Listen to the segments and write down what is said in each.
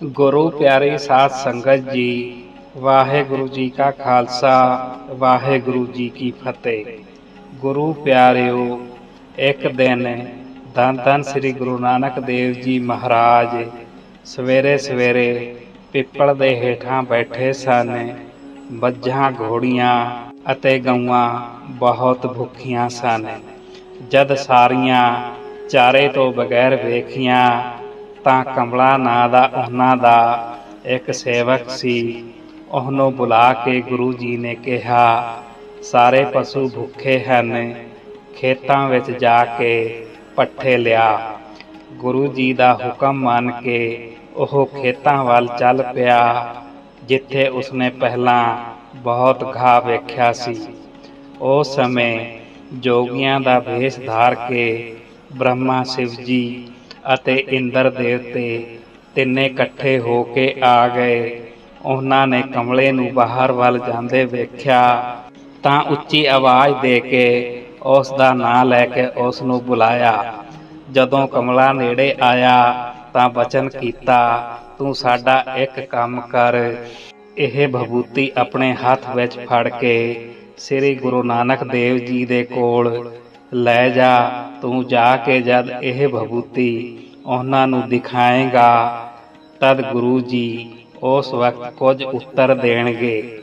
ਗੁਰੂ ਪਿਆਰੀ ਸਾਧ ਸੰਗਤ ਜੀ, ਵਾਹਿਗੁਰੂ ਜੀ ਕਾ ਖਾਲਸਾ, ਵਾਹਿਗੁਰੂ ਜੀ ਕੀ ਫਤਿਹ। ਗੁਰੂ ਪਿਆਰਿਓ, ਇੱਕ ਦਿਨ ਧੰਨ ਧੰਨ ਸ੍ਰੀ ਗੁਰੂ ਨਾਨਕ ਦੇਵ ਜੀ ਮਹਾਰਾਜ ਸਵੇਰੇ ਸਵੇਰੇ ਪਿੱਪਲ ਦੇ ਹੇਠਾਂ ਬੈਠੇ ਸਨ, ਮੱਝਾਂ, ਘੋੜੀਆਂ ਅਤੇ ਗਊਆਂ ਬਹੁਤ ਭੁੱਖੀਆਂ ਸਨ। ਜਦ ਸਾਰੀਆਂ ਚਾਰੇ ਤੋਂ ਬਗੈਰ ਵੇਖੀਆਂ ਤਾਂ ਕਮਲਾ ਨਾਂ ਦਾ ਉਹਨਾਂ ਦਾ ਇੱਕ ਸੇਵਕ ਸੀ। ਉਹਨੂੰ ਬੁਲਾ ਕੇ ਗੁਰੂ ਜੀ ਨੇ ਕਿਹਾ, ਸਾਰੇ ਪਸ਼ੂ ਭੁੱਖੇ ਹਨ, ਖੇਤਾਂ ਵਿੱਚ ਜਾ ਕੇ ਪੱਠੇ ਲਿਆ। ਗੁਰੂ ਜੀ ਦਾ ਹੁਕਮ ਮੰਨ ਕੇ ਉਹ ਖੇਤਾਂ ਵੱਲ ਚੱਲ ਪਿਆ, ਜਿੱਥੇ ਉਸਨੇ ਪਹਿਲਾਂ ਬਹੁਤ ਘਾਹ ਵੇਖਿਆ ਸੀ। ਉਸ ਸਮੇਂ ਜੋਗੀਆਂ ਦਾ ਭੇਸ ਧਾਰ ਕੇ ਬ੍ਰਹਮਾ ਸ਼ਿਵ ਜੀ ਅਤੇ ਇੰਦਰ ਦੇਵਤੇ ਤਿੰਨੇ ਇਕੱਠੇ ਹੋ ਕੇ ਆ ਗਏ। ਉਹਨਾਂ ਨੇ ਕਮਲੇ ਨੂੰ ਬਾਹਰ ਵੱਲ ਜਾਂਦੇ ਵੇਖਿਆ ਤਾਂ ਉੱਚੀ ਆਵਾਜ਼ ਦੇ ਕੇ ਉਸ ਦਾ ਨਾਂ ਲੈ ਕੇ ਉਸ ਨੂੰ ਬੁਲਾਇਆ। ਜਦੋਂ ਕਮਲਾ ਨੇੜੇ ਆਇਆ ਤਾਂ ਬਚਨ ਕੀਤਾ, ਤੂੰ ਸਾਡਾ ਇੱਕ ਕੰਮ ਕਰ। ਇਹ ਭਭੂਤੀ ਆਪਣੇ ਹੱਥ ਵਿੱਚ ਫੜ ਕੇ ਸ੍ਰੀ ਗੁਰੂ ਨਾਨਕ ਦੇਵ ਜੀ ਦੇ ਕੋਲ ਲੈ ਜਾ, ਤੂੰ ਜਾ ਕੇ ਜਦ ਇਹ ਭਭੂਤੀ ਉਹਨਾਂ ਨੂੰ ਦਿਖਾਏਗਾ, ਤਦ ਗੁਰੂ ਜੀ ਉਸ ਵਕਤ ਕੁਝ ਉੱਤਰ ਦੇਣਗੇ।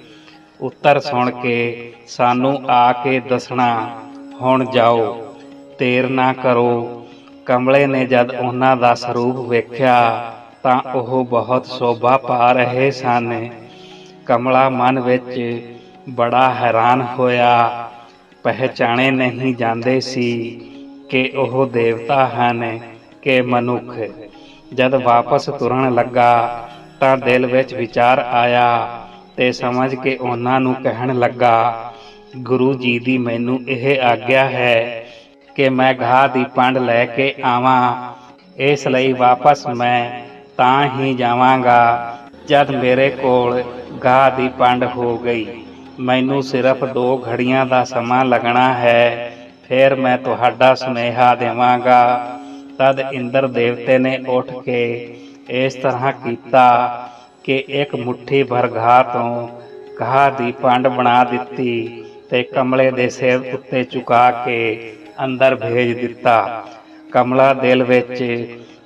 ਉੱਤਰ ਸੁਣ ਕੇ ਸਾਨੂੰ ਆ ਕੇ ਦੱਸਣਾ, ਹੁਣ ਜਾਓ, ਤੇਰ ਨਾ ਕਰੋ। ਕਮਲੇ ਨੇ ਜਦ ਉਹਨਾਂ ਦਾ ਸਰੂਪ ਵੇਖਿਆ, ਤਾਂ ਉਹ ਬਹੁਤ ਸ਼ੋਭਾ ਪਾ ਰਹੇ ਸਨ। ਕਮਲਾ ਮਨ ਵਿੱਚ ਬੜਾ ਹੈਰਾਨ ਹੋਇਆ ਪਹਿਚਾਣੇ ਨਹੀਂ ਜਾਂਦੇ ਸੀ ਕਿ ਉਹ ਦੇਵਤਾ ਹਨ, ਕਿ ਮਨੁੱਖ। ਜਦ ਵਾਪਸ ਤੁਰਨ ਲੱਗਾ ਤਾਂ ਦਿਲ ਵਿੱਚ ਵਿਚਾਰ ਆਇਆ ਤੇ ਸਮਝ ਕੇ ਉਹਨਾਂ ਨੂੰ ਕਹਿਣ ਲੱਗਾ, ਗੁਰੂ ਜੀ ਦੀ ਮੈਨੂੰ ਇਹ ਆਗਿਆ ਹੈ ਕਿ ਮੈਂ ਘਾਹ ਦੀ ਪੰਡ ਲੈ ਕੇ ਆਵਾਂ। ਇਸ ਲਈ ਵਾਪਸ ਮੈਂ ਤਾਂ ਹੀ ਜਾਵਾਂਗਾ ਜਦ ਮੇਰੇ ਕੋਲ ਘਾਹ ਦੀ ਪੰਡ ਹੋ ਗਈ। ਮੈਨੂੰ ਸਿਰਫ ਦੋ ਘੜੀਆਂ ਦਾ ਸਮਾਂ ਲੱਗਣਾ ਹੈ, ਫਿਰ ਮੈਂ ਤੁਹਾਡਾ ਸੁਨੇਹਾ ਦੇਵਾਂਗਾ। ਤਦ ਇੰਦਰ ਦੇਵਤੇ ਨੇ ਉੱਠ ਕੇ ਇਸ ਤਰ੍ਹਾਂ ਕੀਤਾ ਕਿ ਇੱਕ ਮੁਠੀ ਭਰ ਘਾਹ ਤੋਂ ਘਾਹ ਦੀ ਪੰਡ ਬਣਾ ਦਿੱਤੀ ਤੇ ਕਮਲੇ ਦੇ ਸਿਰ ਉੱਤੇ ਚੁਕਾ ਕੇ ਅੰਦਰ ਭੇਜ ਦਿੱਤਾ। ਕਮਲਾ ਦਿਲ ਵਿੱਚ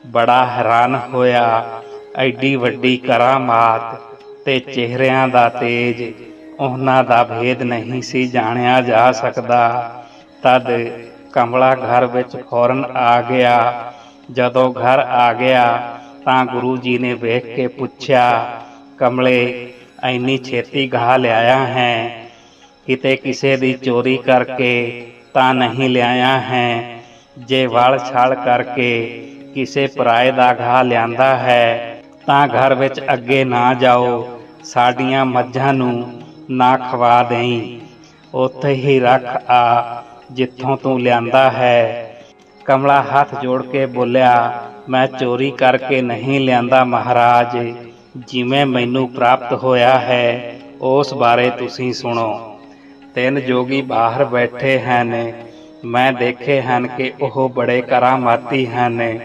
ਬੜਾ ਹੈਰਾਨ ਹੋਇਆ, ਐਡੀ ਵੱਡੀ ਕਰਾਮਾਤ ਤੇ ਚਿਹਰਿਆਂ ਦਾ ਤੇਜ ਉਹਨਾਂ ਦਾ ਭੇਦ ਨਹੀਂ ਸੀ ਜਾਣਿਆ ਜਾ ਸਕਦਾ। ਤਦ ਕਮਲਾ ਘਰ ਵਿੱਚ ਫੌਰਨ ਆ ਗਿਆ। ਜਦੋਂ ਘਰ ਆ ਗਿਆ ਤਾਂ ਗੁਰੂ ਜੀ ਨੇ ਵੇਖ ਕੇ ਪੁੱਛਿਆ, ਕਮਲੇ ਐਨੀ ਛੇਤੀ ਘਾਹ ਲਿਆਇਆ ਹੈ? ਕਿਤੇ ਕਿਸੇ ਦੀ ਚੋਰੀ ਕਰਕੇ ਤਾਂ ਨਹੀਂ ਲਿਆਇਆ ਹੈ? ਜੇ ਵਲ ਛਾਲ ਕਰਕੇ ਕਿਸੇ ਪਰਾਏ ਦਾ ਘਾਹ ਲਿਆਂਦਾ ਹੈ, ਤਾਂ ਘਰ ਵਿੱਚ ਅੱਗੇ ਨਾ ਜਾਓ। ਸਾਡੀਆਂ ਮੱਝਾਂ ਨੂੰ ਨਾ ਖਵਾ ਦੇਈ। ਉੱਥੇ ਹੀ ਰੱਖ ਆ, ਜਿੱਥੋਂ ਤੂੰ ਲਿਆਂਦਾ ਹੈ। ਕਮਲਾ ਹੱਥ ਜੋੜ ਕੇ ਬੋਲਿਆ, ਮੈਂ ਚੋਰੀ ਕਰਕੇ ਨਹੀਂ ਲਿਆਂਦਾ ਮਹਾਰਾਜ। ਜਿਵੇਂ ਮੈਨੂੰ ਪ੍ਰਾਪਤ ਹੋਇਆ ਹੈ, ਉਸ ਬਾਰੇ ਤੁਸੀਂ ਸੁਣੋ। ਤਿੰਨ ਜੋਗੀ ਬਾਹਰ ਬੈਠੇ ਹਨ। ਮੈਂ ਦੇਖੇ ਹਨ ਕਿ ਉਹ ਬੜੇ ਕਰਾਮਾਤੀ ਹਨ।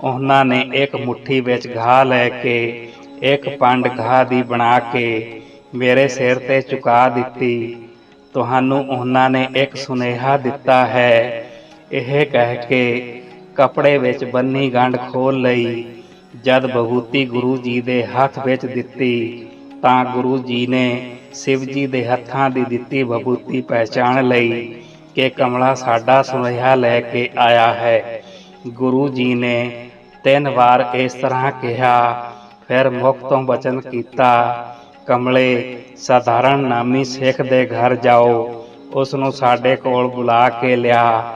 ਉਹਨਾਂ ਨੇ ਇੱਕ ਮੁਠੀ ਵਿੱਚ ਘਾਹ ਲੈ ਕੇ, ਇੱਕ ਪੰਡ ਘਾਹ ਦੀ ਬਣਾ ਕੇ ਮੇਰੇ ਸਿਰ ਤੇ ਚੁਕਾ ਦਿੱਤੀ। ਤੁਹਾਨੂੰ ਉਹਨਾਂ ਨੇ ਇੱਕ ਸੁਨੇਹਾ ਦਿੱਤਾ ਹੈ। ਇਹ ਕਹਿ ਕੇ ਕਪੜੇ ਵਿੱਚ ਬੰਨੀ ਗੰਢ ਖੋਲ ਲਈ। ਜਦ ਬਹੂਤੀ ਗੁਰੂ ਜੀ ਦੇ ਹੱਥ ਵਿੱਚ ਦਿੱਤੀ, ਤਾਂ ਗੁਰੂ ਜੀ ਨੇ ਸ਼ਿਵ ਜੀ ਦੇ ਹੱਥਾਂ ਦੀ ਦਿੱਤੀ ਬਹੂਤੀ ਪਹਿਚਾਣ ਲਈ ਕਿ ਕਮਲਾ ਸਾਡਾ ਸੁਨੇਹਾ ਲੈ ਕੇ ਆਇਆ ਹੈ। ਗੁਰੂ ਜੀ ਨੇ ਤਿੰਨ ਵਾਰ ਇਸ ਤਰ੍ਹਾਂ ਕਿਹਾ, ਫਿਰ ਮੁਖ ਤੋਂ ਬਚਨ ਕੀਤਾ ਕਮਲੇ ਸਾਧਾਰਨ ਨਾਮੀ ਸਿੱਖ ਦੇ ਘਰ ਜਾਓ। ਉਸ ਨੂੰ ਸਾਡੇ ਕੋਲ ਬੁਲਾ ਕੇ ਲਿਆ।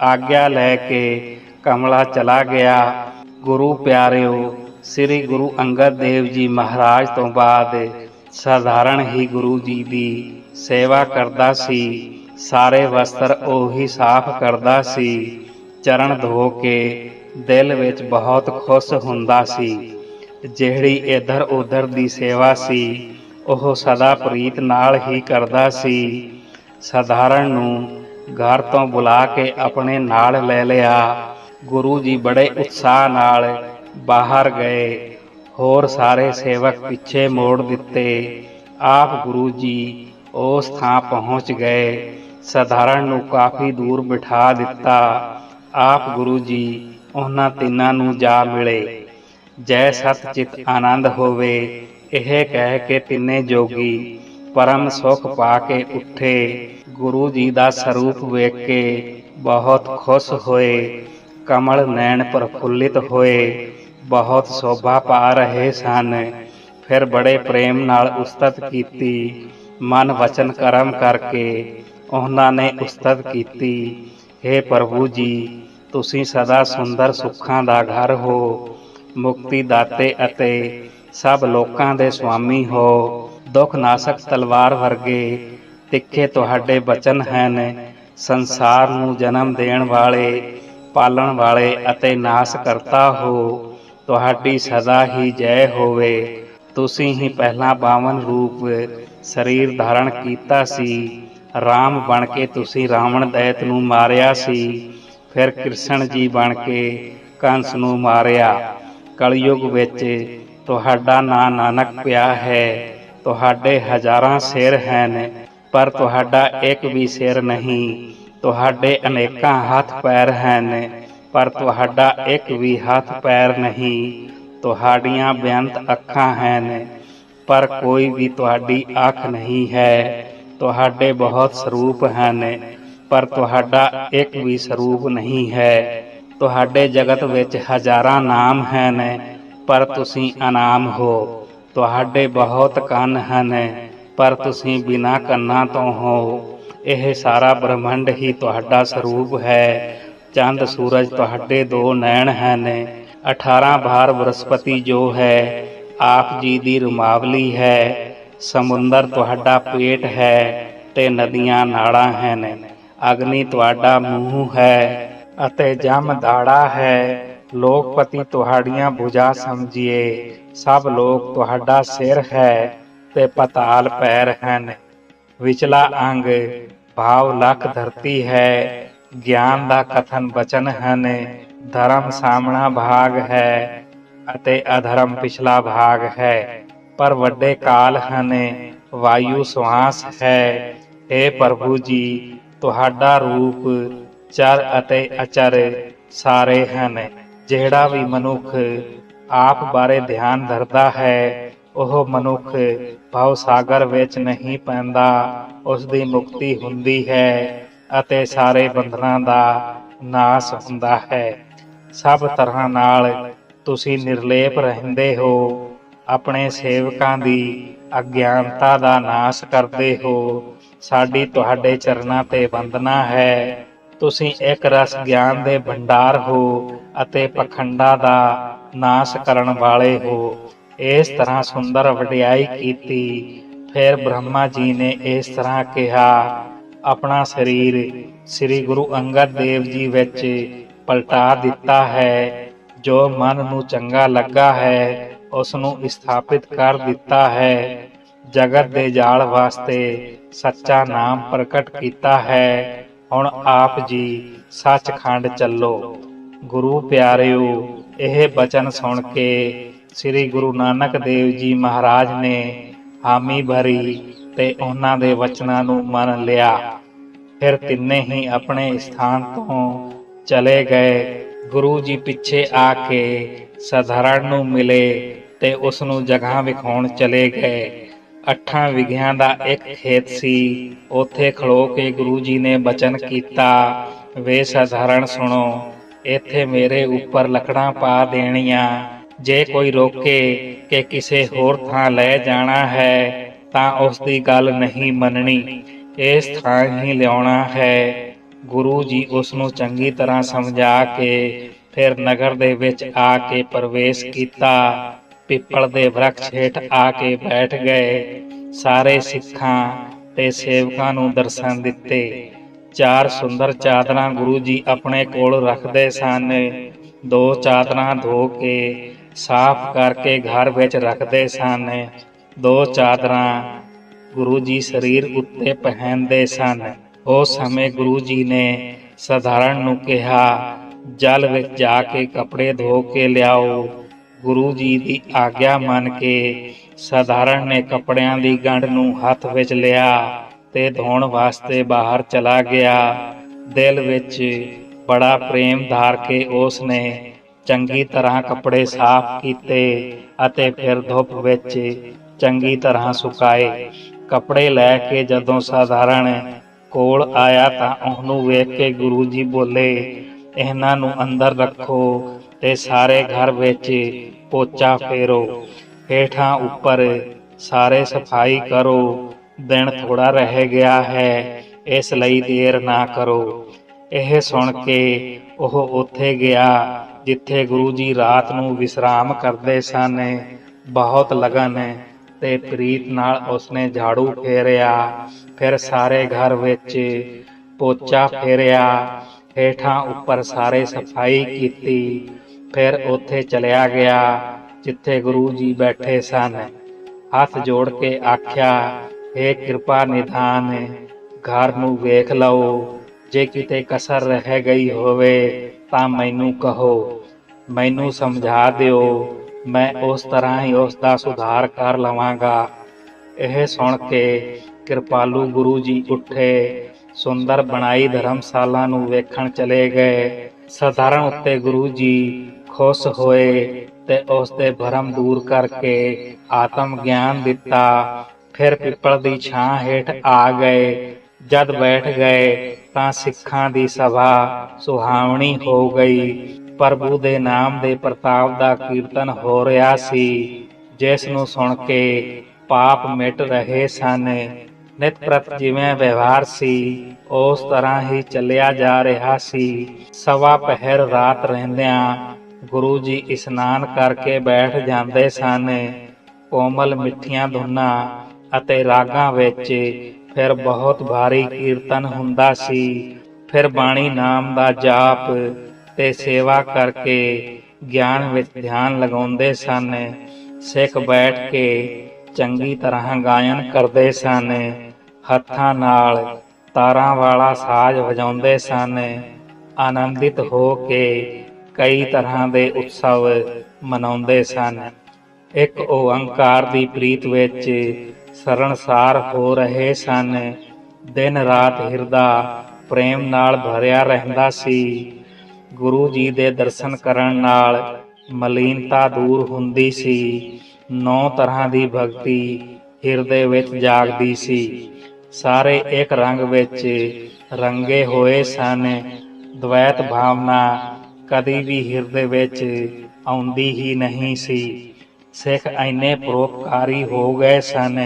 ਆਗਿਆ ਲੈ ਕੇ ਕਮਲਾ ਚਲਾ ਗਿਆ। ਗੁਰੂ ਪਿਆਰਿਓ, ਸ੍ਰੀ ਗੁਰੂ ਅੰਗਦ ਦੇਵ ਜੀ ਮਹਾਰਾਜ ਤੋਂ ਬਾਅਦ ਸਾਧਾਰਨ ਹੀ ਗੁਰੂ ਜੀ ਦੀ ਸੇਵਾ ਕਰਦਾ ਸੀ। ਸਾਰੇ ਵਸਤਰ ਉਹੀ ਸਾਫ਼ ਕਰਦਾ ਸੀ। ਚਰਨ ਧੋ ਕੇ ਦਿਲ ਵਿੱਚ ਬਹੁਤ ਖੁਸ਼ ਹੁੰਦਾ ਸੀ। ਜਿਹੜੀ ਇਧਰ ਉਧਰ ਦੀ ਸੇਵਾ ਸੀ, ਉਹ ਸਦਾ ਪ੍ਰੀਤ ਨਾਲ ਹੀ ਕਰਦਾ ਸੀ। ਸਧਾਰਨ ਨੂੰ ਘਰ ਤੋਂ ਬੁਲਾ ਕੇ ਆਪਣੇ ਨਾਲ ਲੈ ਲਿਆ। ਗੁਰੂ ਜੀ ਬੜੇ ਉਤਸ਼ਾਹ ਨਾਲ ਬਾਹਰ ਗਏ। ਹੋਰ ਸਾਰੇ ਸੇਵਕ ਪਿੱਛੇ ਮੋੜ ਦਿੱਤੇ। ਆਪ ਗੁਰੂ ਜੀ ਉਸ ਥਾਂ ਪਹੁੰਚ ਗਏ। ਸਧਾਰਨ ਨੂੰ ਕਾਫੀ ਦੂਰ ਬਿਠਾ ਦਿੱਤਾ। ਆਪ ਗੁਰੂ ਜੀ ਉਹਨਾਂ ਤਿੰਨਾਂ ਨੂੰ ਜਾ ਮਿਲੇ। ਜੈ ਸਤ ਚਿਤ ਆਨੰਦ ਹੋਵੇ, ਇਹ ਕਹਿ ਕੇ ਤਿੰਨੇ ਜੋਗੀ ਪਰਮ ਸੁਖ ਪਾ ਕੇ ਉੱਠੇ। ਗੁਰੂ ਜੀ ਦਾ ਸਰੂਪ ਵੇਖ ਕੇ ਬਹੁਤ ਖੁਸ਼ ਹੋਏ, ਕਮਲ ਨੈਣ ਪ੍ਰਫੁੱਲਿਤ ਹੋਏ, ਬਹੁਤ ਸੋਭਾ ਪਾ ਰਹੇ ਸਨ। ਫਿਰ ਬੜੇ ਪ੍ਰੇਮ ਨਾਲ ਉਸਤਤ ਕੀਤੀ, ਮਨ ਵਚਨ ਕਰਮ ਕਰਕੇ ਉਹਨਾਂ ਨੇ ਉਸਤਤ ਕੀਤੀ हे ਪ੍ਰਭੂ ਜੀ, ਤੁਸੀਂ ਸਦਾ ਸੁੰਦਰ ਸੁੱਖਾਂ ਦਾ ਘਰ ਹੋ ਮੁਕਤੀ ਦਾਤੇ ਅਤੇ ਸਭ ਲੋਕਾਂ ਦੇ ਸੁਆਮੀ ਹੋ। ਦੁੱਖ ਨਾਸਕ ਤਲਵਾਰ ਵਰਗੇ ਤਿੱਖੇ ਤੁਹਾਡੇ ਬਚਨ ਹਨ। ਸੰਸਾਰ ਨੂੰ ਜਨਮ ਦੇਣ ਵਾਲੇ, ਪਾਲਣ ਵਾਲੇ ਅਤੇ ਨਾਸ ਕਰਤਾ ਹੋ। ਤੁਹਾਡੀ ਸਦਾ ਹੀ ਜੈ ਹੋਵੇ। ਤੁਸੀਂ ਹੀ ਪਹਿਲਾ ਬਾਵਨ ਰੂਪ ਸਰੀਰ ਧਾਰਨ ਕੀਤਾ ਸੀ। ਰਾਮ ਬਣ ਕੇ ਤੁਸੀਂ ਰਾਵਣ ਦੈਤ ਨੂੰ ਮਾਰਿਆ ਸੀ। ਫਿਰ ਕ੍ਰਿਸ਼ਨ ਜੀ ਬਣ ਕੇ ਕੰਸ ਨੂੰ ਮਾਰਿਆ। ਕਲਯੁਗ ਵਿੱਚ ਤੁਹਾਡਾ ਨਾਂ ਨਾਨਕ ਪਿਆ ਹੈ। ਤੁਹਾਡੇ ਹਜ਼ਾਰਾਂ ਸਿਰ ਹਨ, ਪਰ ਤੁਹਾਡਾ ਇੱਕ ਵੀ ਸਿਰ ਨਹੀਂ। ਤੁਹਾਡੇ ਅਨੇਕਾਂ ਹੱਥ ਪੈਰ ਹਨ, ਪਰ ਤੁਹਾਡਾ ਇੱਕ ਵੀ ਹੱਥ ਪੈਰ ਨਹੀਂ। ਤੁਹਾਡੀਆਂ ਬੇਅੰਤ ਅੱਖਾਂ ਹਨ, ਪਰ ਕੋਈ ਵੀ ਤੁਹਾਡੀ ਅੱਖ ਨਹੀਂ ਹੈ। ਤੁਹਾਡੇ ਬਹੁਤ ਸਰੂਪ ਹਨ, ਪਰ ਤੁਹਾਡਾ ਇੱਕ ਵੀ ਸਰੂਪ ਨਹੀਂ ਹੈ। ਤੁਹਾਡੇ ਜਗਤ ਵਿੱਚ ਹਜ਼ਾਰਾਂ ਨਾਮ ਹਨ ਪਰ ਤੁਸੀਂ ਅਨਾਮ ਹੋ। ਤੁਹਾਡੇ ਬਹੁਤ ਕੰਨ ਹਨ ਪਰ ਤੁਸੀਂ ਬਿਨਾਂ ਕੰਨਾਂ ਤੋਂ ਹੋ। ਇਹ ਸਾਰਾ ਬ੍ਰਹਮੰਡ ਹੀ ਤੁਹਾਡਾ ਸਰੂਪ ਹੈ। ਚੰਦ, ਸੂਰਜ ਤੁਹਾਡੇ ਦੋ ਨੈਣ ਹਨ 18 ਭਾਰ ਬ੍ਰਹਸਪਤੀ ਜੋ ਹੈ, ਆਪ ਜੀ ਦੀ ਰੁਮਾਵਲੀ ਹੈ। ਸਮੁੰਦਰ ਤੁਹਾਡਾ ਪੇਟ ਹੈ ਤੇ ਨਦੀਆਂ ਨਾੜਾਂ ਹਨ ਅਗਨੀ ਤੁਹਾਡਾ ਮੂੰਹ ਹੈ। ਅਤੇ ਜਮ ਦਾੜਾ ਹੈ। ਲੋਕਪਤੀ ਤੁਹਾਡੀਆਂ ਭੁਜਾ ਸਮਝੀਏ। ਸਭ ਲੋਕ ਤੁਹਾਡਾ ਸਿਰ ਹੈ ਤੇ ਪਤਾਲ ਪੈਰ ਹਨ। ਵਿਚਲਾ ਅੰਗ ਭਾਵ ਲਖ ਧਰਤੀ ਹੈ। ਗਿਆਨ ਦਾ ਕਥਨ ਬਚਨ ਹਨ। ਧਰਮ ਸਾਹਮਣਾ ਭਾਗ ਹੈ ਅਤੇ ਅਧਰਮ ਪਿਛਲਾ ਭਾਗ ਹੈ। ਪਰ ਵੱਡੇ ਕਾਲ ਹਨ। ਵਾਯੂ ਸਵਾਸ ਹੈ। ਏ ਪ੍ਰਭੂ ਜੀ, ਤੁਹਾਡਾ ਰੂਪ ਚਰ ਅਤੇ ਅਚਰ ਸਾਰੇ ਹਨ, ਜਿਹੜਾ ਵੀ ਮਨੁੱਖ ਆਪ ਬਾਰੇ ਧਿਆਨ ਧਰਦਾ ਹੈ, ਉਹ ਮਨੁੱਖ ਭਵ ਸਾਗਰ ਵਿੱਚ ਨਹੀਂ ਪੈਂਦਾ ਉਸ ਦੀ ਮੁਕਤੀ ਹੁੰਦੀ ਹੈ ਅਤੇ ਸਾਰੇ ਬੰਧਨਾਂ ਦਾ ਨਾਸ ਹੁੰਦਾ ਹੈ। ਸਭ ਤਰ੍ਹਾਂ ਨਾਲ ਤੁਸੀਂ ਨਿਰਲੇਪ ਰਹਿੰਦੇ ਹੋ, ਆਪਣੇ ਸੇਵਕਾਂ ਦੀ ਅਗਿਆਨਤਾ ਦਾ ਨਾਸ ਕਰਦੇ ਹੋ, ਸਾਡੀ ਤੁਹਾਡੇ ਚਰਨਾਂ ਤੇ ਵੰਦਨਾ ਹੈ। ਤੁਸੀਂ ਇੱਕ ਰਸ ਗਿਆਨ ਦੇ ਭੰਡਾਰ ਹੋ ਅਤੇ ਪਖੰਡਾ ਦਾ ਨਾਸ ਕਰਨ ਵਾਲੇ ਹੋ। ਇਸ ਤਰ੍ਹਾਂ ਸੁੰਦਰ ਵਡਿਆਈ ਕੀਤੀ। ਫਿਰ ਬ੍ਰਹਮਾ ਜੀ ਨੇ ਇਸ ਤਰ੍ਹਾਂ ਕਿਹਾ, ਆਪਣਾ ਸਰੀਰ ਸ੍ਰੀ ਗੁਰੂ ਅੰਗਦ ਦੇਵ ਜੀ ਵਿੱਚ ਪਲਟਾ ਦਿੱਤਾ ਹੈ। ਜੋ ਮਨ ਨੂੰ ਚੰਗਾ ਲੱਗਾ ਹੈ ਉਸ ਨੂੰ ਸਥਾਪਿਤ ਕਰ ਦਿੱਤਾ ਹੈ। ਜਗਤ ਦੇ ਜਾਲ ਵਾਸਤੇ ਸੱਚਾ ਨਾਮ ਪ੍ਰਗਟ ਕੀਤਾ ਹੈ। ਹੁਣ ਆਪ ਜੀ ਸੱਚਖੰਡ ਚੱਲੋ। ਗੁਰੂ ਪਿਆਰਿਓ, ਇਹ ਬਚਨ ਸੁਣ ਕੇ ਸ੍ਰੀ ਗੁਰੂ ਨਾਨਕ ਦੇਵ ਜੀ ਮਹਾਰਾਜ ਨੇ ਹਾਮੀ ਭਰੀ ਤੇ ਉਹਨਾਂ ਦੇ ਵਚਨਾਂ ਨੂੰ ਮੰਨ ਲਿਆ। ਫਿਰ ਤਿੰਨੇ ਹੀ ਆਪਣੇ ਸਥਾਨ ਤੋਂ ਚਲੇ ਗਏ। ਗੁਰੂ ਜੀ ਪਿੱਛੇ ਆ ਕੇ ਸਧਾਰਨ ਨੂੰ ਮਿਲੇ ਤੇ ਉਸ ਨੂੰ ਜਗ੍ਹਾ ਵਿਖਾਉਣ ਚਲੇ ਗਏ। ਅੱਠਾਂ ਵਿਗਿਆਂ ਦਾ ਇੱਕ ਖੇਤ ਸੀ। ਉੱਥੇ ਖਲੋ ਕੇ ਗੁਰੂ ਜੀ ਨੇ ਬਚਨ ਕੀਤਾ, ਵੇ ਸਧਾਰਨ ਸੁਣੋ, ਇੱਥੇ ਮੇਰੇ ਉੱਪਰ ਲੱਕੜਾਂ ਪਾ ਦੇਣੀਆਂ। ਜੇ ਕੋਈ ਰੋਕੇ ਕਿ ਕਿਸੇ ਹੋਰ ਥਾਂ ਲੈ ਜਾਣਾ ਹੈ, ਤਾਂ ਉਸ ਦੀ ਗੱਲ ਨਹੀਂ ਮੰਨਣੀ। ਇਸ ਥਾਂ ਹੀ ਲਿਆਉਣਾ ਹੈ। ਗੁਰੂ ਜੀ ਉਸ ਨੂੰ ਚੰਗੀ ਤਰ੍ਹਾਂ ਸਮਝਾ ਕੇ ਫਿਰ ਨਗਰ ਦੇ ਵਿੱਚ ਆ ਕੇ ਪ੍ਰਵੇਸ਼ ਕੀਤਾ। ਪਿੱਪਲ ਦੇ ਵਰਖ ਹੇਠ ਆ ਕੇ ਬੈਠ ਗਏ। ਸਾਰੇ ਸਿੱਖਾਂ ਤੇ ਸੇਵਕਾਂ ਨੂੰ ਦਰਸ਼ਨ ਦਿੱਤੇ। ਚਾਰ ਸੁੰਦਰ ਚਾਦਰਾਂ ਗੁਰੂ ਜੀ ਆਪਣੇ ਕੋਲ ਰੱਖਦੇ ਸਨ। ਦੋ ਚਾਦਰਾਂ ਧੋ ਕੇ, ਸਾਫ਼ ਕਰਕੇ ਘਰ ਵਿੱਚ ਰੱਖਦੇ ਸਨ। ਦੋ ਚਾਦਰਾਂ ਗੁਰੂ ਜੀ ਸਰੀਰ ਉੱਤੇ ਪਹਿਨਦੇ ਸਨ। ਉਸ ਸਮੇਂ ਗੁਰੂ ਜੀ ਨੇ ਸਧਾਰਨ ਨੂੰ ਕਿਹਾ, ਜਲ ਵਿੱਚ ਜਾ ਕੇ ਕੱਪੜੇ ਧੋ ਕੇ ਲਿਆਓ। ਗੁਰੂ ਜੀ ਦੀ ਆਗਿਆ ਮੰਨ ਕੇ ਸਾਧਾਰਨ ਨੇ ਕੱਪੜਿਆਂ ਦੀ ਗੰਢ ਨੂੰ ਹੱਥ ਵਿੱਚ ਲਿਆ ਤੇ ਧੋਣ ਵਾਸਤੇ ਬਾਹਰ ਚਲਾ ਗਿਆ। ਦਿਲ ਵਿੱਚ ਬੜਾ ਪ੍ਰੇਮ ਧਾਰ ਕੇ ਉਸ ਨੇ ਚੰਗੀ ਤਰ੍ਹਾਂ ਕੱਪੜੇ ਸਾਫ਼ ਕੀਤੇ ਅਤੇ ਫਿਰ ਧੁੱਪ ਵਿੱਚ ਚੰਗੀ ਤਰ੍ਹਾਂ ਸੁਕਾਏ। ਕੱਪੜੇ ਲੈ ਕੇ ਜਦੋਂ ਸਾਧਾਰਨ ਕੋਲ ਆਇਆ ਤਾਂ ਉਹਨੂੰ ਵੇਖ ਕੇ ਗੁਰੂ ਜੀ ਬੋਲੇ, ਇਹਨਾਂ ਨੂੰ ਅੰਦਰ ਰੱਖੋ ਤੇ ਸਾਰੇ ਘਰ ਵਿੱਚ ਪੋਚਾ ਫੇਰੋ। ਹੇਠਾਂ ਉੱਪਰ ਸਾਰੇ ਸਫ਼ਾਈ ਕਰੋ। ਦਿਨ ਥੋੜਾ ਰਹਿ ਗਿਆ ਹੈ, ਇਸ ਲਈ ਦੇਰ ਨਾ ਕਰੋ। ਇਹ ਸੁਣ ਕੇ ਉਹ ਉੱਥੇ ਗਿਆ, ਜਿੱਥੇ ਗੁਰੂ ਜੀ ਰਾਤ ਨੂੰ ਵਿਸਰਾਮ ਕਰਦੇ ਸਨ। ਬਹੁਤ ਲਗਨ ਤੇ ਪ੍ਰੀਤ ਨਾਲ ਉਸਨੇ ਝਾੜੂ ਫੇਰਿਆ। ਫਿਰ ਸਾਰੇ ਘਰ ਵਿੱਚ ਪੋਚਾ ਫੇਰਿਆ। ਹੇਠਾਂ ਉੱਪਰ ਸਾਰੇ ਸਫ਼ਾਈ ਕੀਤੀ। ਫਿਰ ਉੱਥੇ ਚਲਿਆ ਗਿਆ, ਜਿੱਥੇ ਗੁਰੂ ਜੀ ਬੈਠੇ ਸਨ। ਹੱਥ ਜੋੜ ਕੇ ਆਖਿਆ ਏ ਕਿਰਪਾ ਨਿਧਾਨ, ਘਰ ਨੂੰ ਵੇਖ ਲਓ। ਜੇ ਕਿਤੇ ਕਸਰ ਰਹਿ ਗਈ ਹੋਵੇ, ਤਾਂ ਮੈਨੂੰ ਕਹੋ। ਮੈਨੂੰ ਸਮਝਾ ਦਿਓ। ਮੈਂ ਉਸ ਤਰ੍ਹਾਂ ਹੀ ਉਸ ਦਾ ਸੁਧਾਰ ਕਰ ਲਵਾਂਗਾ। ਇਹ ਸੁਣ ਕੇ ਕਿਰਪਾਲੂ ਗੁਰੂ ਜੀ ਉੱਠੇ। ਸੁੰਦਰ ਬਣਾਈ ਧਰਮਸ਼ਾਲਾ ਨੂੰ ਵੇਖਣ ਚਲੇ ਗਏ। ਸਧਾਰਨ ਉੱਤੇ ਗੁਰੂ ਜੀ ਖੁਸ਼ ਹੋਏ ਤੇ ਉਸ ਦੇ ਭਰਮ ਦੂਰ ਕਰਕੇ ਆਤਮ ਗਿਆਨ ਦਿੱਤਾ। ਫਿਰ ਪਿੱਪਲ ਦੀ ਛਾਂ ਹੇਠ ਆ ਗਏ। ਜਦ ਬੈਠ ਗਏ ਤਾਂ ਸਿੱਖਾਂ ਦੀ ਸਭਾ ਸੁਹਾਵਣੀ ਹੋ ਗਈ। ਪ੍ਰਭੂ ਦੇ ਨਾਮ ਦੇ ਪ੍ਰਤਾਪ ਦਾ ਕੀਰਤਨ ਹੋ ਰਿਹਾ ਸੀ। ਜਿਸ ਨੂੰ ਸੁਣ ਕੇ ਪਾਪ ਮਿਟ ਰਹੇ ਸਨ। ਨਿਤ ਪ੍ਰਤ ਜਿਵੇਂ ਵਿਵਹਾਰ ਸੀ, ਉਸ ਤਰ੍ਹਾਂ ਹੀ ਚੱਲਿਆ ਜਾ ਰਿਹਾ ਸੀ। ਸਵਾ ਪਹਿਰ ਰਾਤ ਰਹਿੰਦਿਆਂ ਗੁਰੂ ਜੀ ਇਸ਼ਨਾਨ ਕਰਕੇ ਬੈਠ ਜਾਂਦੇ ਸਨ। ਕੋਮਲ ਮਿੱਠੀਆਂ ਧੁਨਾਂ ਅਤੇ ਰਾਗਾਂ ਵਿੱਚ ਫਿਰ ਬਹੁਤ ਭਾਰੀ ਕੀਰਤਨ ਹੁੰਦਾ ਸੀ। ਫਿਰ ਬਾਣੀ ਨਾਮ ਦਾ ਜਾਪ ਤੇ ਸੇਵਾ ਕਰਕੇ ਗਿਆਨ ਵਿੱਚ ਧਿਆਨ ਲਗਾਉਂਦੇ ਸਨ। ਸਿੱਖ ਬੈਠ ਕੇ ਚੰਗੀ ਤਰ੍ਹਾਂ ਗਾਇਨ ਕਰਦੇ ਸਨ। ਹੱਥਾਂ ਨਾਲ ਤਾਰਾਂ ਵਾਲਾ ਸਾਜ਼ ਵਜਾਉਂਦੇ ਸਨ। ਆਨੰਦਿਤ ਹੋ ਕੇ ਕਈ ਤਰ੍ਹਾਂ ਦੇ ਉਤਸਵ ਮਨਾਉਂਦੇ ਸਨ। ਇੱਕ ਓੰਕਾਰ ਦੀ ਪ੍ਰੀਤ ਵਿੱਚ ਸਰਣਸਾਰ ਹੋ ਰਹੇ ਸਨ। ਦਿਨ ਰਾਤ ਹਿਰਦਾ ਪ੍ਰੇਮ ਨਾਲ ਭਰਿਆ ਰਹਿੰਦਾ ਸੀ। ਗੁਰੂ ਜੀ ਦੇ ਦਰਸ਼ਨ ਕਰਨ ਨਾਲ ਮਲੀਨਤਾ ਦੂਰ ਹੁੰਦੀ ਸੀ। ਨੌ ਤਰ੍ਹਾਂ ਦੀ ਭਗਤੀ ਹਿਰਦੇ ਵਿੱਚ ਜਾਗਦੀ ਸੀ। ਸਾਰੇ ਇੱਕ ਰੰਗ ਵਿੱਚ ਰੰਗੇ ਹੋਏ ਸਨ। ਦ્વੈਤ ਭਾਵਨਾ ਕਦੀ ਵੀ ਹਿਰਦੇ ਵਿੱਚ ਆਉਂਦੀ ਹੀ ਨਹੀਂ ਸੀ। ਸਿੱਖ ਐਨੇ ਪਰੋਪਕਾਰੀ ਹੋ ਗਏ ਸਨ,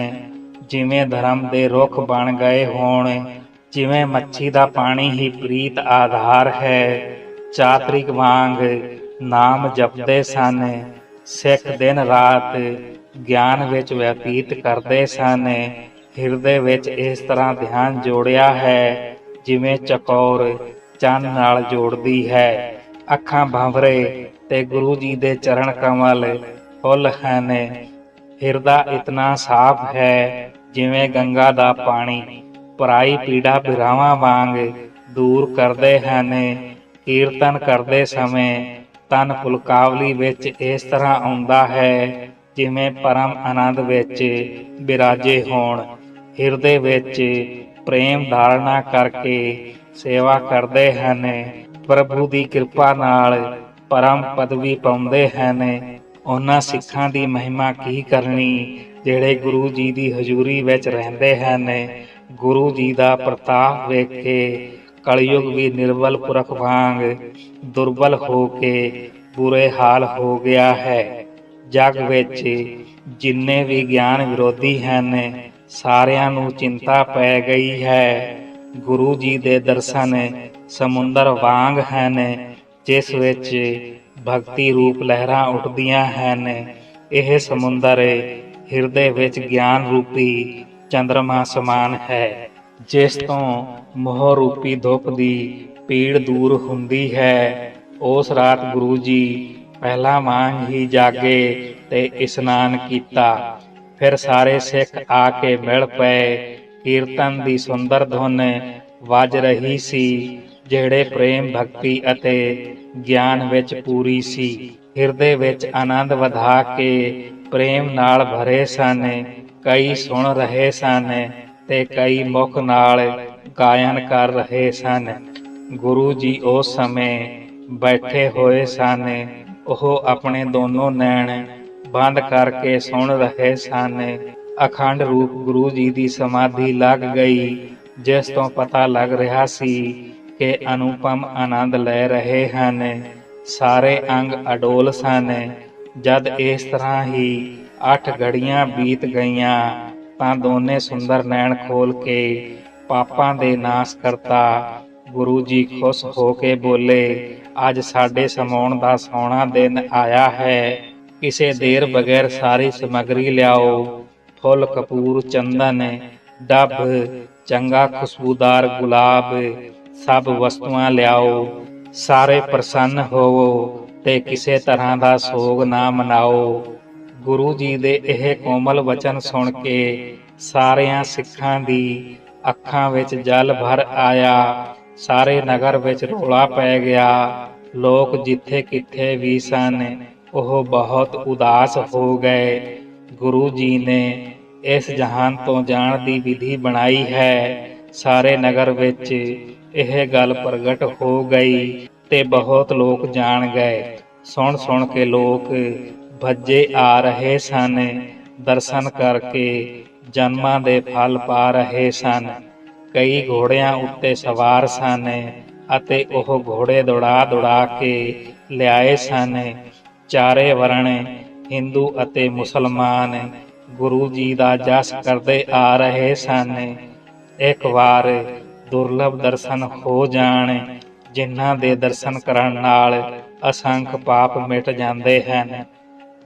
ਜਿਵੇਂ ਧਰਮ ਦੇ ਰੁੱਖ ਬਣ ਗਏ ਹੋਣ, ਜਿਵੇਂ ਮੱਛੀ ਦਾ ਪਾਣੀ ਹੀ ਪ੍ਰੀਤ ਆਧਾਰ ਹੈ। ਚਾਤਰਿਕ ਵਾਂਗ ਨਾਮ ਜਪਦੇ ਸਨ। ਸਿੱਖ ਦਿਨ ਰਾਤ ਗਿਆਨ ਵਿੱਚ ਵਿਅਤੀਤ ਕਰਦੇ ਸਨ। ਹਿਰਦੇ ਵਿੱਚ ਇਸ ਤਰ੍ਹਾਂ ਧਿਆਨ ਜੋੜਿਆ ਹੈ, ਜਿਵੇਂ ਚਕੌਰ ਚੰਨ ਨਾਲ ਜੋੜਦੀ ਹੈ। ਅੱਖਾਂ ਭੰਵਰੇ ਤੇ ਗੁਰੂ ਜੀ ਦੇ ਚਰਨ ਕਮਲ ਫੁੱਲ ਹਨ। ਹਿਰਦਾ ਇਤਨਾ ਸਾਫ਼ ਹੈ, ਜਿਵੇਂ ਗੰਗਾ ਦਾ ਪਾਣੀ। ਪਰਾਈ ਪੀੜਾ ਬਿਰਾਵਾਂ ਵਾਂਗ ਦੂਰ ਕਰਦੇ ਹਨ। ਕੀਰਤਨ ਕਰਦੇ ਸਮੇਂ ਤਨ ਫੁਲਕਾਵਲੀ ਵਿੱਚ ਇਸ ਤਰ੍ਹਾਂ ਆਉਂਦਾ ਹੈ, ਜਿਵੇਂ ਪਰਮ ਆਨੰਦ ਵਿੱਚ ਬਿਰਾਜੇ ਹੋਣ। ਹਿਰਦੇ ਵਿੱਚ ਪ੍ਰੇਮ ਧਾਰਨਾ ਕਰਕੇ ਸੇਵਾ ਕਰਦੇ ਹਨ। ਪ੍ਰਭੂ ਦੀ ਕਿਰਪਾ ਨਾਲ ਪਰਮ ਪਦਵੀ ਪਾਉਂਦੇ ਹਨ। ਉਹਨਾਂ ਸਿੱਖਾਂ ਦੀ ਮਹਿਮਾ ਕੀ ਕਰਨੀ? ਜਿਹੜੇ ਗੁਰੂ ਜੀ ਦੀ ਹਜ਼ੂਰੀ ਵਿੱਚ ਰਹਿੰਦੇ ਹਨ, ਗੁਰੂ ਜੀ ਦਾ ਪ੍ਰਤਾਪ ਵੇਖ ਕੇ ਕਲਯੁਗ ਵੀ ਨਿਰਬਲ ਪੁਰਖ ਵਾਂਗ ਦੁਰਬਲ ਹੋ ਕੇ ਬੁਰੇ ਹਾਲ ਹੋ ਗਿਆ ਹੈ। ਜਗ ਵਿੱਚ ਜਿੰਨੇ ਵੀ ਗਿਆਨ ਵਿਰੋਧੀ ਹਨ ਸਾਰਿਆਂ ਨੂੰ ਚਿੰਤਾ ਪੈ ਗਈ ਹੈ। ਗੁਰੂ ਜੀ ਦੇ ਦਰਸ਼ਨ ਸਮੁੰਦਰ ਵਾਂਗ ਹਨ, ਜਿਸ ਵਿੱਚ ਭਗਤੀ ਰੂਪ ਲਹਿਰਾਂ ਉੱਠਦੀਆਂ ਹਨ। ਇਹ ਸਮੁੰਦਰ ਹਿਰਦੇ ਵਿੱਚ ਗਿਆਨ ਰੂਪੀ ਚੰਦਰਮਾ ਸਮਾਨ ਹੈ, ਜਿਸ ਤੋਂ ਮੋਹ ਰੂਪੀ ਧੁੱਪ ਦੀ ਪੀੜ ਦੂਰ ਹੁੰਦੀ ਹੈ। ਉਸ ਰਾਤ ਗੁਰੂ ਜੀ ਪਹਿਲਾਂ ਵਾਂਗ ਹੀ ਜਾਗੇ ਤੇ ਇਸ਼ਨਾਨ ਕੀਤਾ। ਫਿਰ ਸਾਰੇ ਸਿੱਖ ਆ ਕੇ ਮਿਲ ਪਏ। ਕੀਰਤਨ ਦੀ ਸੁੰਦਰ ਧੁਨ ਵੱਜ ਰਹੀ ਸੀ, ਜਿਹੜੇ ਪ੍ਰੇਮ ਭਗਤੀ ਅਤੇ ਗਿਆਨ ਵਿੱਚ ਪੂਰੀ ਸੀ। ਹਿਰਦੇ ਵਿੱਚ ਆਨੰਦ ਵਧਾ ਕੇ ਪ੍ਰੇਮ ਨਾਲ ਭਰੇ ਸਨ, ਕਈ ਸੁਣ ਰਹੇ ਸਨ ਤੇ ਕਈ ਮੁਖ ਨਾਲ ਗਾਇਨ ਕਰ ਰਹੇ ਸਨ। ਗੁਰੂ ਜੀ ਉਸ ਸਮੇਂ ਬੈਠੇ ਹੋਏ ਸਨ, ਉਹ ਆਪਣੇ ਦੋਨੋਂ ਨੈਣ ਬੰਦ ਕਰਕੇ ਸੁਣ ਰਹੇ ਸਨ। ਅਖੰਡ ਰੂਪ ਗੁਰੂ ਜੀ ਦੀ ਸਮਾਧੀ ਲੱਗ ਗਈ, ਜਿਸ ਤੋਂ ਪਤਾ ਲੱਗ ਰਿਹਾ ਸੀ ਕਿ ਅਨੁਪਮ ਆਨੰਦ ਲੈ ਰਹੇ ਹਨ। ਸਾਰੇ ਅੰਗ ਅਡੋਲ ਸਨ। ਜਦ ਇਸ ਤਰ੍ਹਾਂ ਹੀ ਅੱਠ ਘੜੀਆਂ ਬੀਤ ਗਈਆਂ, ਤਾਂ ਦੋਨੇ ਸੁੰਦਰ ਨੈਣ ਖੋਲ ਕੇ ਪਾਪਾਂ ਦੇ ਨਾਸ਼ ਕਰਤਾ। ਗੁਰੂ ਜੀ ਖੁਸ਼ ਹੋ ਕੇ ਬੋਲੇ, ਅੱਜ ਸਾਡੇ ਸਮਾਉਣ ਦਾ ਸੋਹਣਾ ਦਿਨ ਆਇਆ ਹੈ। ਕਿਸੇ ਦੇਰ ਬਗੈਰ ਸਾਰੀ ਸਮਗਰੀ ਲਿਆਓ। ਫੁੱਲ ਕਪੂਰ ਚੰਦਨ ਡੱਬ ਚੰਗਾ ਖੁਸ਼ਬੂਦਾਰ ਗੁਲਾਬ ਸਭ ਵਸਤੂਆਂ ਲਿਆਓ। ਸਾਰੇ ਪ੍ਰਸੰਨ ਹੋਵੋ ਤੇ ਕਿਸੇ ਤਰ੍ਹਾਂ ਦਾ ਸੋਗ ਨਾ ਮਨਾਓ। ਗੁਰੂ ਜੀ ਦੇ ਇਹ ਕੋਮਲ ਵਚਨ ਸੁਣ ਕੇ ਸਾਰਿਆਂ ਸਿੱਖਾਂ ਦੀ ਅੱਖਾਂ ਵਿੱਚ ਜਲ ਭਰ ਆਇਆ। ਸਾਰੇ ਨਗਰ ਵਿੱਚ ਰੋਲਾ ਪੈ ਗਿਆ। ਲੋਕ ਜਿੱਥੇ ਕਿੱਥੇ ਵੀ ਸਨ ਉਹ ਬਹੁਤ ਉਦਾਸ ਹੋ ਗਏ। ਗੁਰੂ ਜੀ ਨੇ ਇਸ ਜਹਾਨ ਤੋਂ ਜਾਣ ਦੀ ਵਿਧੀ ਬਣਾਈ ਹੈ। ਸਾਰੇ ਨਗਰ ਵਿੱਚ ਇਹ ਗੱਲ ਪ੍ਰਗਟ ਹੋ ਗਈ ਤੇ ਬਹੁਤ ਲੋਕ ਜਾਣ ਗਏ। ਸੁਣ ਸੁਣ ਕੇ ਲੋਕ ਭੱਜੇ ਆ ਰਹੇ ਸਨ। ਦਰਸ਼ਨ ਕਰਕੇ ਜਨਮਾਂ ਦੇ ਫਲ ਪਾ ਰਹੇ ਸਨ। ਕਈ ਘੋੜਿਆਂ ਉੱਤੇ ਸਵਾਰ ਸਨ ਅਤੇ ਉਹ ਘੋੜੇ ਦੌੜਾ ਦੌੜਾ ਕੇ ਲਿਆਏ ਸਨ। ਚਾਰੇ ਵਰਣ ਹਿੰਦੂ ਅਤੇ ਮੁਸਲਮਾਨ ਗੁਰੂ ਜੀ ਦਾ ਜਸ ਕਰਦੇ ਆ ਰਹੇ ਸਨ। ਇੱਕ ਵਾਰ ਦੁਰਲਭ ਦਰਸ਼ਨ ਹੋ ਜਾਣ, ਜਿਨ੍ਹਾਂ ਦੇ ਦਰਸ਼ਨ ਕਰਨ ਨਾਲ ਅਸੰਖ ਪਾਪ ਮਿਟ ਜਾਂਦੇ ਹਨ।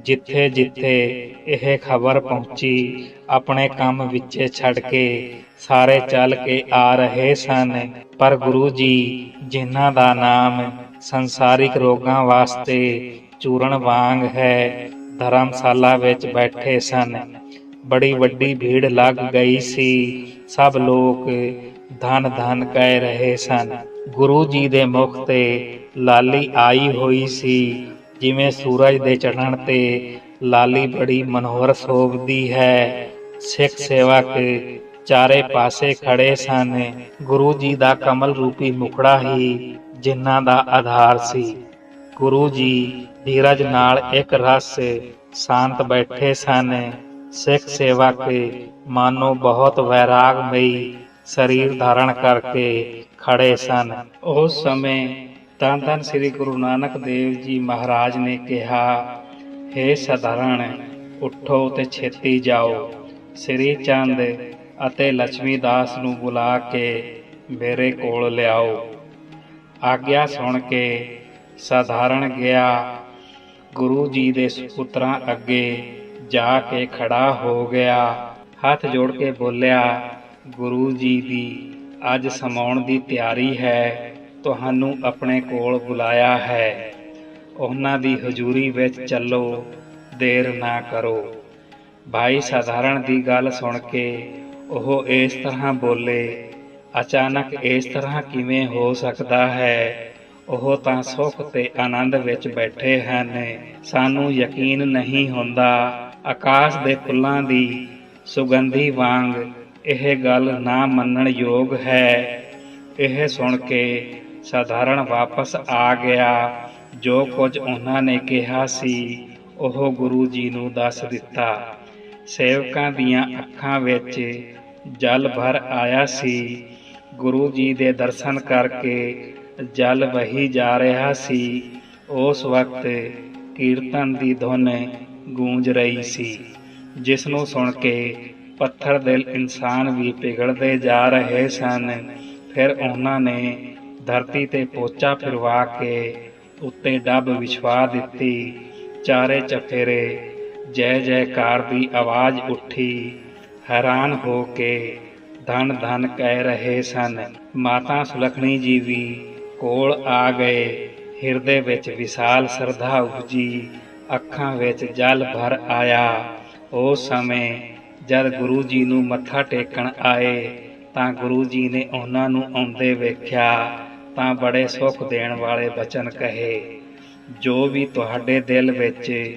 ਜਿੱਥੇ ਜਿੱਥੇ ਇਹ ਖਬਰ ਪਹੁੰਚੀ, ਆਪਣੇ ਕੰਮ ਵਿੱਚ ਛੱਡ ਕੇ ਸਾਰੇ ਚੱਲ ਕੇ ਆ ਰਹੇ ਸਨ। ਪਰ ਗੁਰੂ ਜੀ, ਜਿਨ੍ਹਾਂ ਦਾ ਨਾਮ ਸੰਸਾਰਿਕ ਰੋਗਾਂ ਵਾਸਤੇ ਚੂਰਨ ਵਾਂਗ ਹੈ। ਧਰਮਸ਼ਾਲਾ ਵਿੱਚ ਬੈਠੇ ਸਨ। ਬੜੀ ਵੱਡੀ ਭੀੜ ਲੱਗ ਗਈ ਸੀ। ਸਭ ਲੋਕ ਧਨ ਧਨ ਕਹਿ ਰਹੇ ਸਨ। ਗੁਰੂ ਜੀ ਦੇ ਮੁਖ ਤੇ ਲਾਲੀ ਆਈ ਹੋਈ ਸੀ। ਜਿਵੇਂ ਸੂਰਜ ਦੇ ਚੜ੍ਹਨ ਤੇ ਲਾਲੀ ਬੜੀ ਮਨੋਹਰ ਸੋਭਦੀ ਹੈ। ਸਿੱਖ ਸੇਵਕ ਚਾਰੇ ਪਾਸੇ ਖੜੇ ਸਨ। ਗੁਰੂ ਜੀ ਦਾ ਕਮਲ ਰੂਪੀ ਮੁਖੜਾ ਹੀ ਜਿਨ੍ਹਾਂ ਦਾ ਆਧਾਰ ਸੀ। ਗੁਰੂ ਜੀ ਧੀਰਜ ਨਾਲ ਇੱਕ ਰਸ ਸ਼ਾਂਤ ਬੈਠੇ ਸਨ। ਸਿੱਖ ਸੇਵਾ ਕੇ ਮਾਨੋ ਬਹੁਤ ਵੈਰਾਗਮਈ ਸਰੀਰ ਧਾਰਨ ਕਰਕੇ ਖੜੇ ਸਨ। ਉਸ ਸਮੇਂ ਤਾਂ ਤਾਂ ਸ੍ਰੀ ਗੁਰੂ ਨਾਨਕ ਦੇਵ ਜੀ ਮਹਾਰਾਜ ਨੇ ਕਿਹਾ हे ਸਧਾਰਣ ਉੱਠੋ ਤੇ ਛੇਤੀ ਜਾਓ। ਸ੍ਰੀ ਚੰਦ ਅਤੇ ਲక్ష్ਮੀ ਦਾਸ ਨੂੰ ਬੁਲਾ ਕੇ ਮੇਰੇ ਕੋਲ ਲਿਆਓ। ਆਗਿਆ ਸੁਣ ਕੇ ਸਧਾਰਣ ਗਿਆ। ਗੁਰੂ ਜੀ ਦੇ ਸੁਪੁੱਤਰਾਂ ਅੱਗੇ ਜਾ ਕੇ ਖੜਾ ਹੋ ਗਿਆ। ਹੱਥ ਜੋੜ ਕੇ ਬੋਲਿਆ, ਗੁਰੂ ਜੀ ਦੀ ਅੱਜ ਸਮਾਉਣ ਦੀ ਤਿਆਰੀ ਹੈ। ਤੁਹਾਨੂੰ ਆਪਣੇ ਕੋਲ ਬੁਲਾਇਆ ਹੈ। ਉਹਨਾਂ ਦੀ ਹਜ਼ੂਰੀ ਵਿੱਚ ਚੱਲੋ, ਦੇਰ ਨਾ ਕਰੋ। ਭਾਈ ਸਾਧਾਰਣ ਦੀ ਗੱਲ ਸੁਣ ਕੇ ਉਹ ਇਸ ਤਰ੍ਹਾਂ ਬੋਲੇ, ਅਚਾਨਕ ਇਸ ਤਰ੍ਹਾਂ ਕਿਵੇਂ ਹੋ ਸਕਦਾ ਹੈ? ਉਹ ਤਾਂ ਸੁੱਖ ਤੇ ਆਨੰਦ ਵਿੱਚ ਬੈਠੇ ਹਨ। ਸਾਨੂੰ ਯਕੀਨ ਨਹੀਂ ਹੁੰਦਾ। ਆਕਾਸ਼ ਦੇ ਫੁੱਲਾਂ ਦੀ ਸੁਗੰਧੀ ਵਾਂਗ ਇਹ ਗੱਲ ਨਾ ਮੰਨਣ ਯੋਗ ਹੈ। ਇਹ ਸੁਣ ਕੇ ਸਾਧਾਰਨ ਵਾਪਸ ਆ ਗਿਆ। ਜੋ ਕੁਝ ਉਹਨਾਂ ਨੇ ਕਿਹਾ ਸੀ, ਉਹ ਗੁਰੂ ਜੀ ਨੂੰ ਦੱਸ ਦਿੱਤਾ। ਸੇਵਕਾਂ ਦੀਆਂ ਅੱਖਾਂ ਵਿੱਚ ਜਲ ਭਰ ਆਇਆ ਸੀ। ਗੁਰੂ ਜੀ ਦੇ ਦਰਸ਼ਨ ਕਰਕੇ ਜਲ ਵਹੀ ਜਾ ਰਿਹਾ ਸੀ। ਉਸ ਵਕਤ ਕੀਰਤਨ ਦੀ ਧੁਨ ਗੂੰਜ ਰਹੀ ਸੀ ਜਿਸ ਨੂੰ ਸੁਣ ਕੇ ਪੱਥਰ ਦਿਲ ਇਨਸਾਨ ਵੀ ਪਿਗੜਦੇ ਜਾ ਰਹੇ ਸਨ। ਫਿਰ ਉਹਨਾਂ ਨੇ ਧਰਤੀ ਤੇ ਪੋਚਾ ਫਿਰਵਾ ਕੇ ਉੱਤੇ ਡੱਬ ਵਿਛਵਾ ਦਿੱਤੀ। ਚਾਰੇ ਚਫੇਰੇ ਜੈ ਜੈਕਾਰ ਦੀ ਆਵਾਜ਼ ਉੱਠੀ। ਹੈਰਾਨ ਹੋ ਕੇ ਧਨ ਧਨ ਕਹਿ ਰਹੇ ਸਨ, ਮਾਤਾ ਸੁਲਖਣੀ ਜੀ ਵੀ ਕੋਲ ਆ ਗਏ। ਹਿਰਦੇ ਵਿੱਚ ਵਿਸ਼ਾਲ ਸਰਧਾ ਉਪਜੀ। ਅੱਖਾਂ ਵਿੱਚ ਜਲ ਭਰ ਆਇਆ। ਉਸ ਸਮੇਂ ਜਦ ਗੁਰੂ ਜੀ ਨੂੰ ਮੱਥਾ ਟੇਕਣ ਆਏ, ਤਾਂ ਗੁਰੂ ਜੀ ਨੇ ਉਹਨਾਂ ਨੂੰ ਆਉਂਦੇ ਵੇਖਿਆ, ਤਾਂ ਬੜੇ ਸੁੱਖ ਦੇਣ ਵਾਲੇ ਬਚਨ ਕਹੇ, ਜੋ ਵੀ ਤੁਹਾਡੇ ਦਿਲ ਵਿੱਚ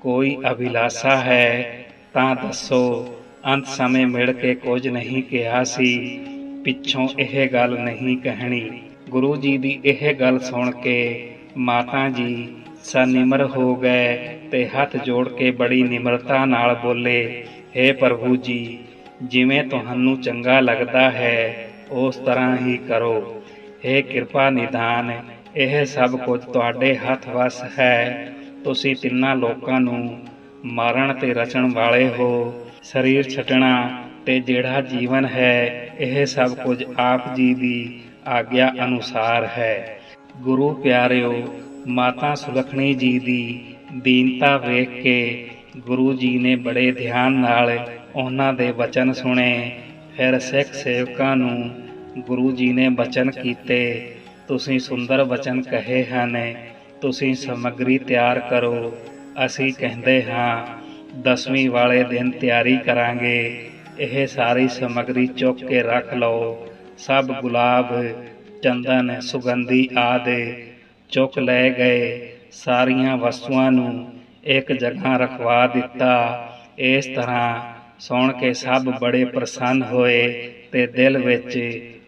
ਕੋਈ ਅਭਿਲਾਸ਼ਾ ਹੈ, ਤਾਂ ਦੱਸੋ। ਅੰਤ ਸਮੇਂ ਮਿਲ ਕੇ ਕੁਝ ਨਹੀਂ ਕਿਹਾ ਸੀ। ਪਿੱਛੋਂ ਇਹ ਗੱਲ ਨਹੀਂ ਕਹਿਣੀ। ਗੁਰੂ ਜੀ ਦੀ ਇਹ ਗੱਲ ਸੁਣ ਕੇ ਮਾਤਾ ਜੀ ਸਨਿਮਰ ਹੋ ਗਏ ਤੇ ਹੱਥ ਜੋੜ ਕੇ ਬੜੀ ਨਿਮਰਤਾ ਨਾਲ ਬੋਲੇ हे ਪ੍ਰਭੂ ਜੀ, ਜਿਵੇਂ ਤੁਹਾਨੂੰ ਚੰਗਾ ਲੱਗਦਾ ਹੈ, ਉਸ ਤਰ੍ਹਾਂ ਹੀ ਕਰੋ। हे ਕਿਰਪਾ ਨਿਦਾਨ, ਇਹ ਸਭ ਕੁਝ ਤੁਹਾਡੇ ਹੱਥ ਵਸ ਹੈ। ਤੁਸੀਂ ਤਿੰਨਾਂ ਲੋਕਾਂ ਨੂੰ ਮਾਰਨ ਤੇ ਰਚਣ ਵਾਲੇ ਹੋ। ਸਰੀਰ ਛੱਡਣਾ ਤੇ ਜਿਹੜਾ ਜੀਵਨ ਹੈ, ਇਹ ਸਭ ਕੁਝ ਆਪ ਜੀ ਦੀ ਆਗਿਆ ਅਨੁਸਾਰ ਹੈ। ਗੁਰੂ ਪਿਆਰਿਓ, ਮਾਤਾ ਸੁਲਖਣੀ ਜੀ ਦੀ ਦੀਨਤਾ ਵੇਖ ਕੇ ਗੁਰੂ ਜੀ ਨੇ ਬੜੇ ਧਿਆਨ ਨਾਲ ਉਹਨਾਂ ਦੇ ਵਚਨ ਸੁਣੇ। ਫਿਰ ਸਿੱਖ ਸੇਵਕਾਂ ਨੂੰ ਗੁਰੂ ਜੀ ਨੇ ਬਚਨ ਕੀਤੇ, ਤੁਸੀਂ ਸੁੰਦਰ ਵਚਨ ਕਹੇ ਹਨ, ਤੁਸੀਂ ਸਮੱਗਰੀ ਤਿਆਰ ਕਰੋ। ਅਸੀਂ ਕਹਿੰਦੇ ਹਾਂ, ਦਸਵੀਂ ਵਾਲੇ ਦਿਨ ਤਿਆਰੀ ਕਰਾਂਗੇ, ਇਹ ਸਾਰੀ ਸਮੱਗਰੀ ਚੁੱਕ ਕੇ ਰੱਖ ਲਓ। ਸਭ ਗੁਲਾਬ, ਚੰਦਨ, ਸੁਗੰਧੀ ਆਦਿ ਚੁੱਕ ਲੈ ਗਏ। ਸਾਰੀਆਂ ਵਸਤੂਆਂ ਨੂੰ ਇੱਕ ਜਗ੍ਹਾ ਰਖਵਾ ਦਿੱਤਾ। ਇਸ ਤਰ੍ਹਾਂ ਸੁਣ ਕੇ ਸਭ ਬੜੇ ਪ੍ਰਸੰਨ ਹੋਏ ਤੇ ਦਿਲ ਵਿੱਚ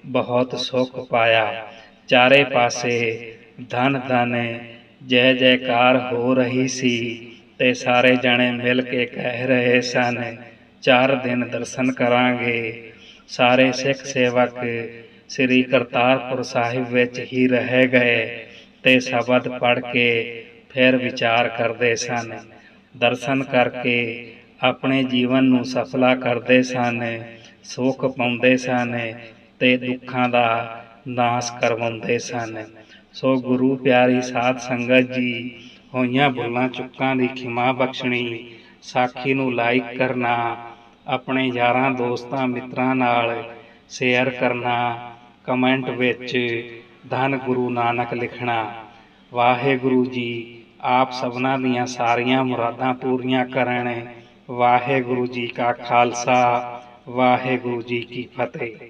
ਬਹੁਤ ਸੁੱਖ ਪਾਇਆ। ਚਾਰੇ ਪਾਸੇ ਧਨ ਧਨ ਜੈ ਜੈਕਾਰ ਹੋ ਰਹੀ ਸੀ ਤੇ ਸਾਰੇ ਜਣੇ ਮਿਲ ਕੇ ਕਹਿ ਰਹੇ ਸਨ, ਚਾਰ ਦਿਨ ਦਰਸ਼ਨ ਕਰਾਂਗੇ। ਸਾਰੇ ਸਿੱਖ ਸੇਵਕ ਸ੍ਰੀ ਕਰਤਾਰਪੁਰ ਸਾਹਿਬ ਵਿੱਚ ਹੀ ਰਹਿ ਗਏ ਤੇ ਸ਼ਬਦ ਪੜ੍ਹ ਕੇ ਫਿਰ ਵਿਚਾਰ ਕਰਦੇ ਸਨ, ਦਰਸ਼ਨ ਕਰਕੇ ਆਪਣੇ ਜੀਵਨ ਨੂੰ ਸਫਲਾ ਕਰਦੇ ਸਨ, ਸੁੱਖ ਪਾਉਂਦੇ ਸਨ ਤੇ ਦੁੱਖਾਂ ਦਾ ਨਾਸ ਕਰਵਾਉਂਦੇ ਸਨ। ਸੋ ਗੁਰੂ ਪਿਆਰੀ ਸਾਧ ਸੰਗਤ ਜੀ, ਹੋਈਆਂ ਭੁੱਲਾਂ ਚੁੱਕਾਂ ਦੀ ਖਿਮਾ ਬਖਸ਼ਣੀ, ਸਾਖੀ ਨੂੰ ਲਾਈਕ ਕਰਨਾ ਆਪਣੇ ਯਾਰਾਂ, ਦੋਸਤਾਂ, ਮਿੱਤਰਾਂ ਨਾਲ ਸ਼ੇਅਰ ਕਰਨਾ ਕਮੈਂਟ ਵਿੱਚ ਧੰਨ ਗੁਰੂ ਨਾਨਕ ਲਿਖਣਾ। ਵਾਹਿਗੁਰੂ ਜੀ, ਆਪ ਸਭਨਾਂ ਦੀਆਂ ਸਾਰੀਆਂ ਮੁਰਾਦਾਂ ਪੂਰੀਆਂ ਕਰਨ। ਵਾਹਿਗੁਰੂ ਜੀ ਕਾ ਖਾਲਸਾ, ਵਾਹਿਗੁਰੂ ਜੀ ਕੀ ਫਤਿਹ।